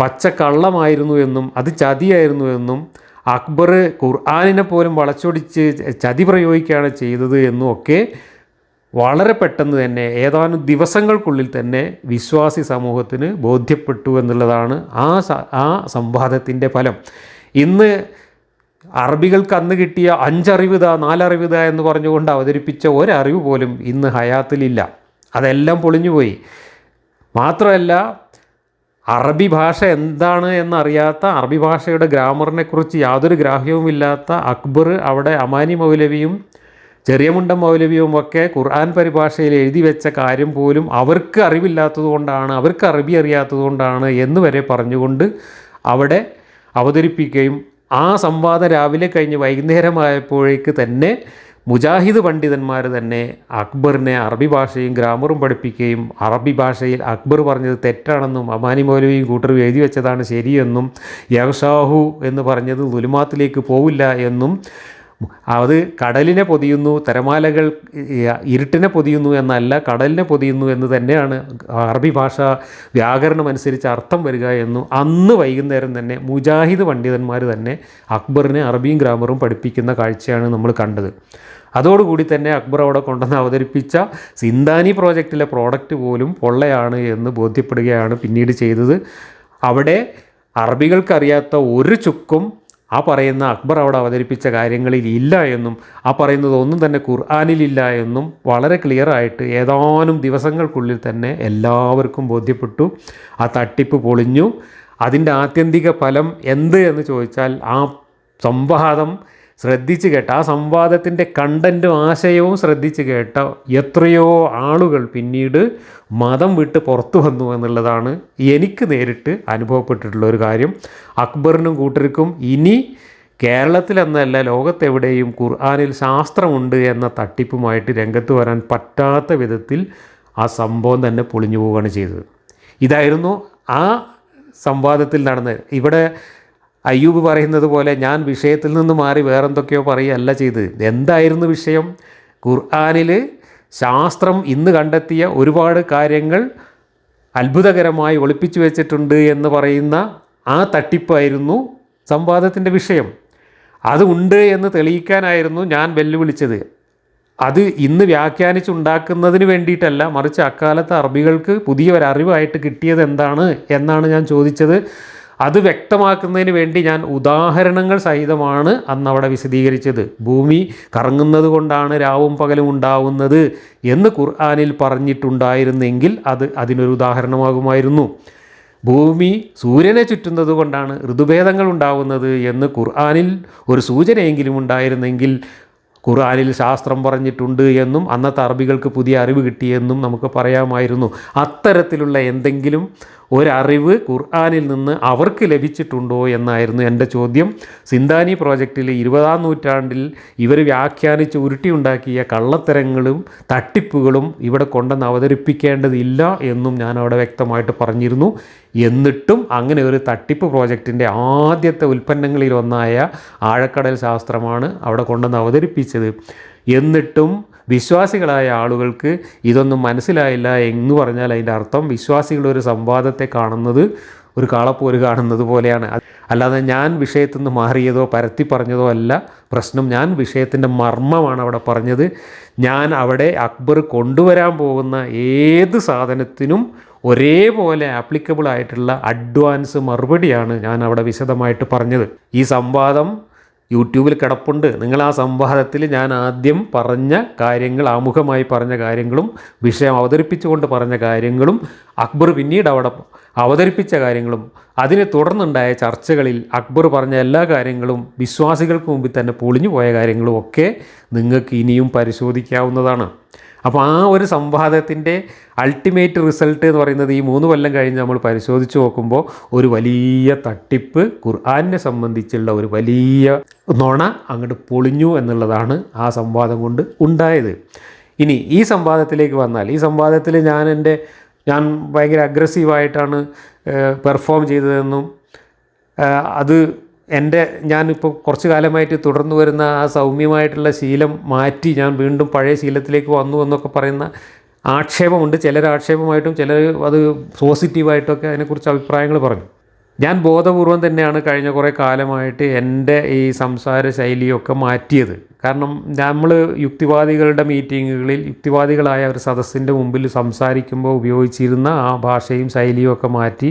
പച്ചക്കള്ളമായിരുന്നു എന്നും അത് ചതിയായിരുന്നു എന്നും അക്ബർ ഖുർആാനിനെ പോലും വളച്ചൊടിച്ച് ചതി പ്രയോഗിക്കുകയാണ് ചെയ്തത് എന്നുമൊക്കെ വളരെ പെട്ടെന്ന് തന്നെ ഏതാനും ദിവസങ്ങൾക്കുള്ളിൽ തന്നെ വിശ്വാസി സമൂഹത്തിന് ബോധ്യപ്പെട്ടു എന്നുള്ളതാണ് ആ ആ സംവാദത്തിന്റെ ഫലം. ഇന്ന് അറബികൾക്ക് അന്ന് കിട്ടിയ അഞ്ചറിവിത നാലറിവിത എന്ന് പറഞ്ഞുകൊണ്ട് അവതരിപ്പിച്ച ഒരറിവ് പോലും ഇന്ന് ഹയാത്തിലില്ല. അതെല്ലാം പൊളിഞ്ഞുപോയി. മാത്രമല്ല അറബി ഭാഷ എന്താണ് എന്നറിയാത്ത അറബി ഭാഷയുടെ ഗ്രാമറിനെ കുറിച്ച് യാതൊരു ഗ്രാഹ്യവുമില്ലാത്ത അക്ബർ അവിടെ അമാനി മൗലവിയും ചെറിയ മുണ്ട മൗലവിയും ഒക്കെ ഖുർആൻ പരിഭാഷയിൽ എഴുതി വെച്ച കാര്യം പോലും അവർക്ക് അറിവില്ലാത്തതുകൊണ്ടാണ് അവർക്ക് അറബി അറിയാത്തതുകൊണ്ടാണ് എന്ന് വരെ പറഞ്ഞുകൊണ്ട് അവിടെ അവതരിപ്പിക്കുകയും ആ സംവാദം രാവിലെ കഴിഞ്ഞ് വൈകുന്നേരമായപ്പോഴേക്ക് തന്നെ മുജാഹിദ് പണ്ഡിതന്മാർ തന്നെ അക്ബറിനെ അറബി ഭാഷയും ഗ്രാമറും പഠിപ്പിക്കുകയും അറബി ഭാഷയിൽ അക്ബർ പറഞ്ഞത് തെറ്റാണെന്നും അമാനി മൗലവിയും കൂട്ടരും എഴുതി വെച്ചതാണ് ശരിയെന്നും യവഷാഹു എന്ന് പറഞ്ഞത് ദുലുമാത്തിലേക്ക് പോവില്ല എന്നും അത് കടലിനെ പൊതിയുന്നു തരമാലകൾ ഇരുട്ടിനെ പൊതിയുന്നു എന്നല്ല കടലിനെ പൊതിയുന്നു എന്ന് തന്നെയാണ് അറബി ഭാഷ വ്യാകരണം അനുസരിച്ച് അർത്ഥം വരിക എന്നും അന്ന് വൈകുന്നേരം തന്നെ മുജാഹിദ് പണ്ഡിതന്മാർ തന്നെ അക്ബറിനെ അറബിയും ഗ്രാമറും പഠിപ്പിക്കുന്ന കാഴ്ചയാണ് നമ്മൾ കണ്ടത്. അതോടുകൂടി തന്നെ അക്ബർ അവിടെ കൊണ്ടുവന്ന് അവതരിപ്പിച്ച സിന്താനി പ്രോജക്റ്റിലെ പ്രോഡക്റ്റ് പോലും പൊള്ളയാണ് എന്ന് ബോധ്യപ്പെടുകയാണ് പിന്നീട് ചെയ്തത്. അവിടെ അറബികൾക്കറിയാത്ത ഒരു ചുക്കും ആ പറയുന്ന അക്ബർ അവിടെ അവതരിപ്പിച്ച കാര്യങ്ങളിൽ ഇല്ല എന്നും ആ പറയുന്നത് ഒന്നും തന്നെ ഖുർആാനിലില്ല എന്നും വളരെ ക്ലിയറായിട്ട് ഏതാനും ദിവസങ്ങൾക്കുള്ളിൽ തന്നെ എല്ലാവർക്കും ബോധ്യപ്പെട്ടു. ആ തട്ടിപ്പ് പൊളിഞ്ഞു. അതിന്റെ ആത്യന്തിക ഫലം എന്ത് എന്ന് ചോദിച്ചാൽ ആ സംവാദം ശ്രദ്ധിച്ച് കേട്ട ആ സംവാദത്തിന്റെ കണ്ടന്റും ആശയവും ശ്രദ്ധിച്ച് കേട്ട എത്രയോ ആളുകൾ പിന്നീട് മതം വിട്ട് പുറത്തു വന്നു എന്നുള്ളതാണ് എനിക്ക് നേരിട്ട് അനുഭവപ്പെട്ടിട്ടുള്ള ഒരു കാര്യം. അക്ബറിനും കൂട്ടർക്കും ഇനി കേരളത്തിലെന്നല്ല ലോകത്തെവിടെയും ഖുർആാനിൽ ശാസ്ത്രമുണ്ട് എന്ന തട്ടിപ്പുമായിട്ട് രംഗത്ത് വരാൻ പറ്റാത്ത വിധത്തിൽ ആ സംഭവം തന്നെ പൊളിഞ്ഞു പോവുകയാണ് ചെയ്തത്. ഇതായിരുന്നു ആ സംവാദത്തിൽ നടന്നത്. ഇവിടെ അയ്യൂബ് പറയുന്നത് പോലെ ഞാൻ വിഷയത്തിൽ നിന്ന് മാറി വേറെന്തൊക്കെയോ പറയുകയല്ല ചെയ്തത് എന്തായിരുന്നു വിഷയം? ഖുർആാനിൽ ശാസ്ത്രം ഇന്ന് കണ്ടെത്തിയ ഒരുപാട് കാര്യങ്ങൾ അത്ഭുതകരമായി ഒളിപ്പിച്ചു വെച്ചിട്ടുണ്ട് എന്ന് പറയുന്ന ആ തട്ടിപ്പായിരുന്നു സംവാദത്തിന്റെ വിഷയം. അതുണ്ട് എന്ന് തെളിയിക്കാനായിരുന്നു ഞാൻ വെല്ലുവിളിച്ചത്. അത് ഇന്ന് വ്യാഖ്യാനിച്ചുണ്ടാക്കുന്നതിന് വേണ്ടിയിട്ടല്ല മറിച്ച് അക്കാലത്ത് അറബികൾക്ക് പുതിയ ഒരു അറിവായിട്ട് കിട്ടിയത് എന്താണ് എന്നാണ് ഞാൻ ചോദിച്ചത്. അത് വ്യക്തമാക്കുന്നതിന് വേണ്ടി ഞാൻ ഉദാഹരണങ്ങൾ സഹിതമാണ് അന്ന് അവിടെ വിശദീകരിച്ചത്. ഭൂമി കറങ്ങുന്നത് കൊണ്ടാണ് രാവും പകലും ഉണ്ടാവുന്നത് എന്ന് ഖുർആാനിൽ പറഞ്ഞിട്ടുണ്ടായിരുന്നെങ്കിൽ അത് അതിനൊരു ഉദാഹരണമാകുമായിരുന്നു. ഭൂമി സൂര്യനെ ചുറ്റുന്നത് കൊണ്ടാണ് ഋതുഭേദങ്ങൾ ഉണ്ടാവുന്നത് എന്ന് ഖുർആാനിൽ ഒരു സൂചനയെങ്കിലും ഉണ്ടായിരുന്നെങ്കിൽ ഖുർആാനിൽ ശാസ്ത്രം പറഞ്ഞിട്ടുണ്ട് എന്നും അന്നത്തെ അറബികൾക്ക് പുതിയ അറിവ് കിട്ടിയെന്നും നമുക്ക് പറയാമായിരുന്നു. അത്തരത്തിലുള്ള എന്തെങ്കിലും ഒരറിവ് ഖുർആാനിൽ നിന്ന് അവർക്ക് ലഭിച്ചിട്ടുണ്ടോ എന്നായിരുന്നു എന്റെ ചോദ്യം. സിന്താനി പ്രോജക്റ്റിൽ ഇരുപതാം നൂറ്റാണ്ടിൽ ഇവർ വ്യാഖ്യാനിച്ച് ഉരുട്ടിയുണ്ടാക്കിയ കള്ളത്തരങ്ങളും തട്ടിപ്പുകളും ഇവിടെ കൊണ്ടുവന്ന് അവതരിപ്പിക്കേണ്ടതില്ല എന്നും ഞാൻ അവിടെ വ്യക്തമായിട്ട് പറഞ്ഞിരുന്നു. എന്നിട്ടും അങ്ങനെ ഒരു തട്ടിപ്പ് പ്രോജക്റ്റിന്റെ ആദ്യത്തെ ഉൽപ്പന്നങ്ങളിൽ ഒന്നായ ആഴക്കടൽ ശാസ്ത്രമാണ് അവിടെ കൊണ്ടുവന്ന് അവതരിപ്പിച്ചത്. എന്നിട്ടും വിശ്വാസികളായ ആളുകൾക്ക് ഇതൊന്നും മനസ്സിലായില്ല എന്ന് പറഞ്ഞാൽ അതിന്റെ അർത്ഥം വിശ്വാസികൾ ഒരു സംവാദത്തെ കാണുന്നത് ഒരു കാളപ്പോര് കാണുന്നത് പോലെയാണ്. അല്ലാതെ ഞാൻ വിഷയത്തിൽ നിന്ന് മാറിയതോ പരത്തി പറഞ്ഞതോ അല്ല. പ്രശ്നം ഞാൻ വിഷയത്തിന്റെ മർമ്മമാണ് അവിടെ പറഞ്ഞത്. ഞാൻ അവിടെ അക്ബർ കൊണ്ടുവരാൻ പോകുന്ന ഏത് സാധനത്തിനും ഒരേപോലെ ആപ്ലിക്കബിൾ ആയിട്ടുള്ള അഡ്വാൻസ് മറുപടിയാണ് ഞാൻ അവിടെ വിശദമായിട്ട് പറഞ്ഞത്. ഈ സംവാദം യൂട്യൂബിൽ കിടപ്പുണ്ട്. നിങ്ങൾ ആ സംവാദത്തിൽ ഞാൻ ആദ്യം പറഞ്ഞ കാര്യങ്ങൾ ആമുഖമായി പറഞ്ഞ കാര്യങ്ങളും വിഷയം അവതരിപ്പിച്ചുകൊണ്ട് പറഞ്ഞ കാര്യങ്ങളും അക്ബർ പിന്നീട് അവിടെ അവതരിപ്പിച്ച കാര്യങ്ങളും അതിനെ തുടർന്നുണ്ടായ ചർച്ചകളിൽ അക്ബർ പറഞ്ഞ എല്ലാ കാര്യങ്ങളും വിശ്വാസികൾക്ക് മുമ്പിൽ തന്നെ പൊളിഞ്ഞു പോയ കാര്യങ്ങളും ഒക്കെ നിങ്ങൾക്ക് ഇനിയും പരിശോധിക്കാവുന്നതാണ്. അപ്പോൾ ആ ഒരു സംവാദത്തിന്റെ അൾട്ടിമേറ്റ് റിസൾട്ട് എന്ന് പറയുന്നത് ഈ മൂന്ന് കൊല്ലം കഴിഞ്ഞ് നമ്മൾ പരിശോധിച്ച് നോക്കുമ്പോൾ ഒരു വലിയ തട്ടിപ്പ് ഖുർആാനിനെ സംബന്ധിച്ചുള്ള ഒരു വലിയ നുണ അങ്ങോട്ട് പൊളിഞ്ഞു എന്നുള്ളതാണ് ആ സംവാദം കൊണ്ട് ഉണ്ടായത്. ഇനി ഈ സംവാദത്തിലേക്ക് വന്നാൽ ഈ സംവാദത്തിൽ ഞാൻ എന്റെ ഞാൻ ഭയങ്കര അഗ്രസീവായിട്ടാണ് പെർഫോം ചെയ്തതെന്നും അത് എന്റെ ഞാനിപ്പോൾ കുറച്ച് കാലമായിട്ട് തുടർന്നു വരുന്ന ആ സൗമ്യമായിട്ടുള്ള ശീലം മാറ്റി ഞാൻ വീണ്ടും പഴയ ശീലത്തിലേക്ക് വന്നു എന്നൊക്കെ പറയുന്ന ആക്ഷേപമുണ്ട്. ചിലർ ആക്ഷേപമായിട്ടും ചിലർ അത് പോസിറ്റീവായിട്ടൊക്കെ അതിനെക്കുറിച്ച് അഭിപ്രായങ്ങൾ പറഞ്ഞു. ഞാൻ ബോധപൂർവം തന്നെയാണ് കഴിഞ്ഞ കുറേ കാലമായിട്ട് എന്റെ ഈ സംസാര ശൈലിയൊക്കെ മാറ്റിയത്. കാരണം നമ്മൾ യുക്തിവാദികളുടെ മീറ്റിങ്ങുകളിൽ യുക്തിവാദികളായ ഒരു സദസ്സിന്റെ മുമ്പിൽ സംസാരിക്കുമ്പോൾ ഉപയോഗിച്ചിരുന്ന ആ ഭാഷയും ശൈലിയും ഒക്കെ മാറ്റി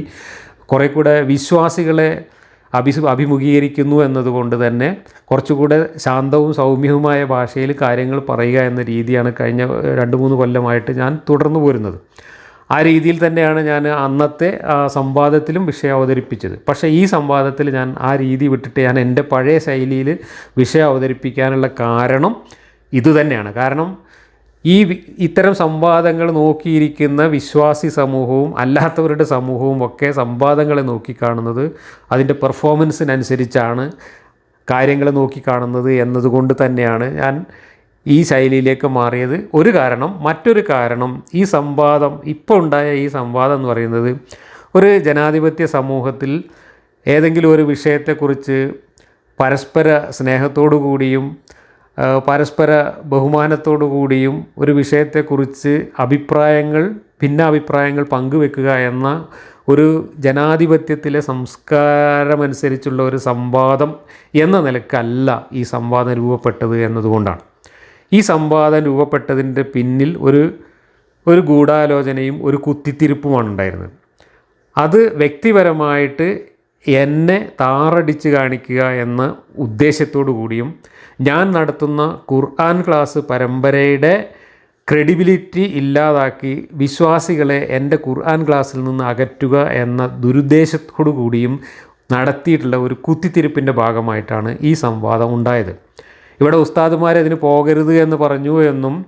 കുറേ കൂടെ വിശ്വാസികളെ അഭി അഭിമുഖീകരിക്കുന്നു എന്നതുകൊണ്ട് തന്നെ കുറച്ചുകൂടെ ശാന്തവും സൗമ്യവുമായ ഭാഷയിൽ കാര്യങ്ങൾ പറയുക എന്ന രീതിയാണ് കഴിഞ്ഞ രണ്ട് മൂന്ന് കൊല്ലമായിട്ട് ഞാൻ തുടർന്നു പോരുന്നത്. ആ രീതിയിൽ തന്നെയാണ് ഞാൻ അന്നത്തെ സംവാദത്തിലും വിഷയം അവതരിപ്പിച്ചത്. പക്ഷേ ഈ സംവാദത്തിൽ ഞാൻ ആ രീതി വിട്ടിട്ട് ഞാൻ എന്റെ പഴയ ശൈലിയിൽ വിഷയം അവതരിപ്പിക്കാനുള്ള കാരണം ഇതുതന്നെയാണ്. കാരണം ഈ ഇത്തരം സംവാദങ്ങൾ നോക്കിയിരിക്കുന്ന വിശ്വാസി സമൂഹവും അല്ലാത്തവരുടെ സമൂഹവും ഒക്കെ സംവാദങ്ങളെ നോക്കിക്കാണുന്നത് അതിന്റെ പെർഫോമൻസിനനുസരിച്ചാണ് കാര്യങ്ങൾ നോക്കിക്കാണുന്നത് എന്നതുകൊണ്ട് തന്നെയാണ് ഞാൻ ഈ ശൈലിയിലേക്ക് മാറിയത്. ഒരു കാരണം മറ്റൊരു കാരണം ഈ സംവാദം ഇപ്പോൾ ഉണ്ടായ ഈ സംവാദം എന്ന് പറയുന്നത് ഒരു ജനാധിപത്യ സമൂഹത്തിൽ ഏതെങ്കിലും ഒരു വിഷയത്തെക്കുറിച്ച് പരസ്പര സ്നേഹത്തോടു കൂടിയും പരസ്പര ബഹുമാനത്തോടു കൂടിയും ഒരു വിഷയത്തെക്കുറിച്ച് അഭിപ്രായങ്ങൾ ഭിന്നാഭിപ്രായങ്ങൾ പങ്കുവെക്കുക എന്ന ഒരു ജനാധിപത്യത്തിലെ സംസ്കാരമനുസരിച്ചുള്ള ഒരു സംവാദം എന്ന നിലക്കല്ല ഈ സംവാദം രൂപപ്പെട്ടത് എന്നതുകൊണ്ടാണ്. ഈ സംവാദം രൂപപ്പെട്ടതിന്റെ പിന്നിൽ ഒരു ഒരു ഗൂഢാലോചനയും ഒരു കുത്തിത്തിരിപ്പുമാണ് ഉണ്ടായിരുന്നത്. അത് വ്യക്തിപരമായിട്ട് എന്നെ താറടിച്ച് കാണിക്കുക എന്ന ഉദ്ദേശത്തോടു കൂടിയും ഞാൻ നടത്തുന്ന ഖുർആൻ ക്ലാസ് പരമ്പരയുടെ ക്രെഡിബിലിറ്റി ഇല്ലാതാക്കി വിശ്വാസികളെ എന്റെ ഖുർആൻ ക്ലാസ്സിൽ നിന്ന് അകറ്റുക എന്ന ദുരുദ്ദേശത്തോടു കൂടിയും നടത്തിയിട്ടുള്ള ഒരു കുത്തിത്തിരിപ്പിന്റെ ഭാഗമായിട്ടാണ് ഈ സംവാദം ഉണ്ടായത്. ഇവിടെ ഉസ്താദുമാർ അതിന് പോകരുത് എന്ന് പറഞ്ഞു എന്നും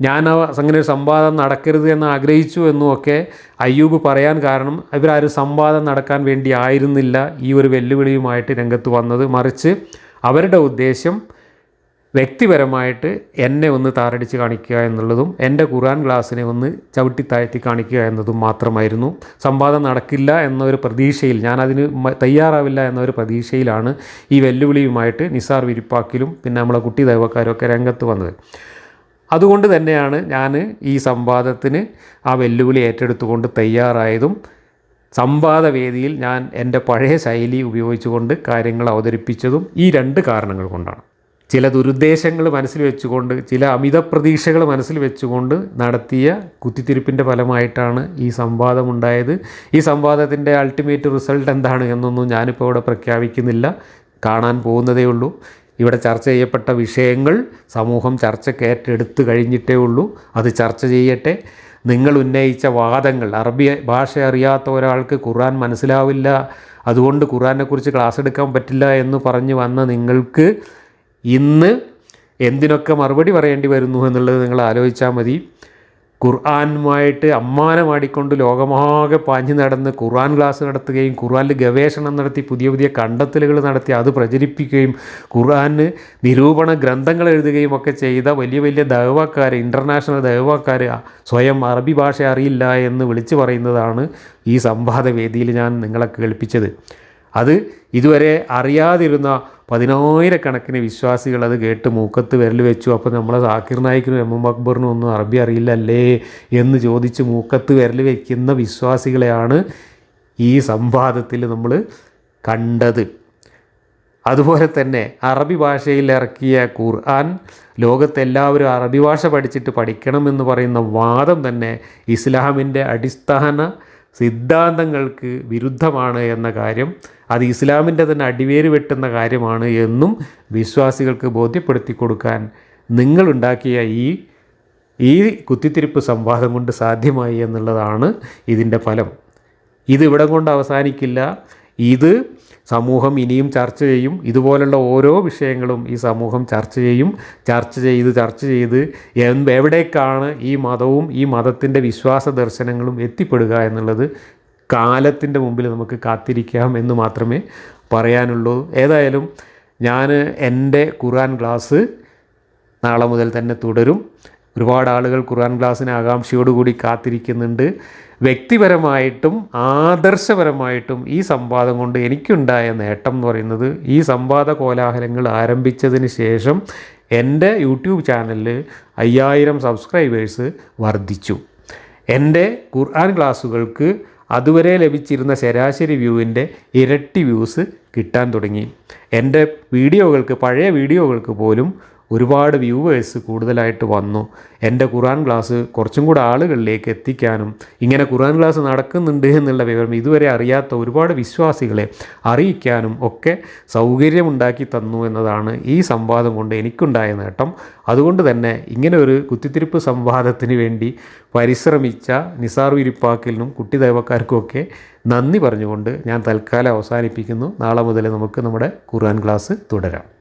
ഞാൻ അങ്ങനെ ഒരു സംവാദം നടക്കരുത് എന്ന് ആഗ്രഹിച്ചു എന്നും ഒക്കെ അയ്യൂബ് പറയാൻ കാരണം ഇവരാരും സംവാദം നടക്കാൻ വേണ്ടി ആയിരുന്നില്ല ഈ ഒരു വെല്ലുവിളിയുമായിട്ട് രംഗത്ത് വന്നത്. മറിച്ച് അവരുടെ ഉദ്ദേശ്യം വ്യക്തിപരമായിട്ട് എന്നെ ഒന്ന് താറടിച്ച് കാണിക്കുക എന്നുള്ളതും എന്റെ ഖുർആൻ ക്ലാസ്സിനെ ഒന്ന് ചവിട്ടി താഴ്ത്തി കാണിക്കുക എന്നതും മാത്രമായിരുന്നു. സംവാദം നടക്കില്ല എന്നൊരു പ്രതീക്ഷയിൽ ഞാനതിന് തയ്യാറാവില്ല എന്നൊരു പ്രതീക്ഷയിലാണ് ഈ വെല്ലുവിളിയുമായിട്ട് നിസാർ വിരിപ്പാക്കിലും പിന്നെ നമ്മളെ കുട്ടി ദൈവക്കാരൊക്കെ രംഗത്ത് വന്നത്. അതുകൊണ്ട് തന്നെയാണ് ഞാൻ ഈ സംവാദത്തിന് ആ വെല്ലുവിളി ഏറ്റെടുത്തുകൊണ്ട് തയ്യാറായതും. സംവാദവേദിയിൽ ഞാൻ എന്റെ പഴയ ശൈലി ഉപയോഗിച്ചുകൊണ്ട് കാര്യങ്ങൾ അവതരിപ്പിച്ചതും ഈ രണ്ട് കാരണങ്ങൾ കൊണ്ടാണ്. ചില ദുരുദ്ദേശങ്ങൾ മനസ്സിൽ വെച്ചുകൊണ്ട് ചില അമിത പ്രതീക്ഷകൾ മനസ്സിൽ വെച്ചുകൊണ്ട് നടത്തിയ കുത്തിത്തിരിപ്പിന്റെ ഫലമായിട്ടാണ് ഈ സംവാദം ഉണ്ടായത്. ഈ സംവാദത്തിന്റെ അൾട്ടിമേറ്റ് റിസൾട്ട് എന്താണ് എന്നൊന്നും ഞാനിപ്പോൾ ഇവിടെ പ്രഖ്യാപിക്കുന്നില്ല. കാണാൻ പോകുന്നതേ ഉള്ളൂ. ഇവിടെ ചർച്ച ചെയ്യപ്പെട്ട വിഷയങ്ങൾ സമൂഹം ചർച്ചയ്ക്ക് ഏറ്റെടുത്ത് കഴിഞ്ഞിട്ടേ ഉള്ളൂ. അത് ചർച്ച ചെയ്യട്ടെ. നിങ്ങൾ ഉന്നയിച്ച വാദങ്ങൾ അറബി ഭാഷ അറിയാത്ത ഒരാൾക്ക് ഖുർആൻ മനസ്സിലാവില്ല. അതുകൊണ്ട് ഖുർആനെക്കുറിച്ച് ക്ലാസ് എടുക്കാൻ പറ്റില്ല എന്ന് പറഞ്ഞു വന്ന നിങ്ങൾക്ക് ഇന്ന് എന്തിനൊക്കെ മറുപടി പറയേണ്ടി വരുന്നു എന്നുള്ളത് നിങ്ങൾ ആലോചിച്ചാൽ മതി. ഖുർആാനുമായിട്ട് അമ്മാനമാടിക്കൊണ്ട് ലോകമാകെ പാഞ്ഞു നടന്ന് ഖുർആൻ ക്ലാസ് നടത്തുകയും ഖുർആനിൽ ഗവേഷണം നടത്തി പുതിയ പുതിയ കണ്ടെത്തലുകൾ നടത്തി അത് പ്രചരിപ്പിക്കുകയും ഖുർആന് നിരൂപണ ഗ്രന്ഥങ്ങൾ എഴുതുകയും ഒക്കെ ചെയ്ത വലിയ വലിയ ദൈവക്കാർ ഇന്റർനാഷണൽ ദൈവക്കാർ സ്വയം അറബി ഭാഷ അറിയില്ല എന്ന് വിളിച്ചു പറയുന്നതാണ് ഈ സംവാദവേദിയിൽ ഞാൻ നിങ്ങളെ കേൾപ്പിച്ചത്. അത് ഇതുവരെ അറിയാതിരുന്ന പതിനായിരക്കണക്കിന് വിശ്വാസികൾ അത് കേട്ട് മൂക്കത്ത് വിരൽ വെച്ചു. അപ്പോൾ നമ്മളെ സാക്കിർ നായിക്കിനും എം എം അക്ബറിനും ഒന്നും അറബി അറിയില്ലല്ലേ എന്ന് ചോദിച്ച് മൂക്കത്ത് വിരൽ വയ്ക്കുന്ന വിശ്വാസികളെയാണ് ഈ സംവാദത്തിൽ നമ്മൾ കണ്ടത്. അതുപോലെ തന്നെ അറബി ഭാഷയിൽ ഇറക്കിയ ഖുർആൻ ലോകത്തെല്ലാവരും അറബി ഭാഷ പഠിച്ചിട്ട് പഠിക്കണമെന്ന് പറയുന്ന വാദം തന്നെ ഇസ്ലാമിന്റെ അടിസ്ഥാന സിദ്ധാന്തങ്ങൾക്ക് വിരുദ്ധമാണ് എന്ന കാര്യം അത് ഇസ്ലാമിന്റെ തന്നെ അടിവേര് വെട്ടുന്ന കാര്യമാണ് എന്നും വിശ്വാസികൾക്ക് ബോധ്യപ്പെടുത്തി കൊടുക്കാൻ നിങ്ങളുണ്ടാക്കിയ ഈ ഈ കുത്തിത്തിരിപ്പ് സംവാദം കൊണ്ട് സാധ്യമായി എന്നുള്ളതാണ് ഇതിന്റെ ഫലം. ഇത് ഇവിടെ കൊണ്ട് അവസാനിക്കില്ല. ഇത് സമൂഹം ഇനിയും ചർച്ച ചെയ്യും. ഇതുപോലുള്ള ഓരോ വിഷയങ്ങളും ഈ സമൂഹം ചർച്ച ചെയ്യും. ചർച്ച ചെയ്ത് ചർച്ച ചെയ്ത് എവിടേക്കാണ് ഈ മതവും ഈ മതത്തിന്റെ വിശ്വാസ ദർശനങ്ങളും എത്തിപ്പെടുക എന്നുള്ളത് കാലത്തിന്റെ മുമ്പിൽ നമുക്ക് കാത്തിരിക്കാം എന്ന് മാത്രമേ പറയാനുള്ളൂ. ഏതായാലും ഞാൻ എന്റെ ഖുർആൻ ക്ലാസ് നാളെ മുതൽ തന്നെ തുടരും. ഒരുപാട് ആളുകൾ ഖുർആൻ ക്ലാസ്സിന് ആകാംക്ഷയോടുകൂടി കാത്തിരിക്കുന്നുണ്ട്. വ്യക്തിപരമായിട്ടും ആദർശപരമായിട്ടും ഈ സംവാദം കൊണ്ട് എനിക്കുണ്ടായ നേട്ടം എന്ന് പറയുന്നത് ഈ സംവാദ കോലാഹലങ്ങൾ ആരംഭിച്ചതിന് ശേഷം എന്റെ യൂട്യൂബ് ചാനലിൽ അയ്യായിരം സബ്സ്ക്രൈബേഴ്സ് വർദ്ധിച്ചു. എന്റെ ഖുർആൻ ക്ലാസ്സുകൾക്ക് അതുവരെ ലഭിച്ചിരുന്ന ശരാശരി വ്യൂവിന്റെ ഇരട്ടി വ്യൂസ് കിട്ടാൻ തുടങ്ങി. എന്റെ വീഡിയോകൾക്ക് പഴയ വീഡിയോകൾക്ക് പോലും ഒരുപാട് വ്യൂവേഴ്സ് കൂടുതലായിട്ട് വന്നു. എന്റെ ഖുറാൻ ക്ലാസ് കുറച്ചും കൂടെ ആളുകളിലേക്ക് എത്തിക്കാനും ഇങ്ങനെ ഖുറാൻ ക്ലാസ് നടക്കുന്നുണ്ട് എന്നുള്ള വിവരം ഇതുവരെ അറിയാത്ത ഒരുപാട് വിശ്വാസികളെ അറിയിക്കാനും ഒക്കെ സൗകര്യമുണ്ടാക്കി തന്നു എന്നതാണ് ഈ സംവാദം കൊണ്ട് എനിക്കുണ്ടായ നേട്ടം. അതുകൊണ്ട് തന്നെ ഇങ്ങനെ ഒരു കുത്തിത്തിരിപ്പ് സംവാദത്തിന് വേണ്ടി പരിശ്രമിച്ച നിസാർ വിരിപ്പാക്കലിനും കുട്ടി ദൈവക്കാർക്കുമൊക്കെ നന്ദി പറഞ്ഞുകൊണ്ട് ഞാൻ തൽക്കാലം അവസാനിപ്പിക്കുന്നു. നാളെ മുതൽ നമുക്ക് നമ്മുടെ ഖുർആൻ ക്ലാസ് തുടരാം.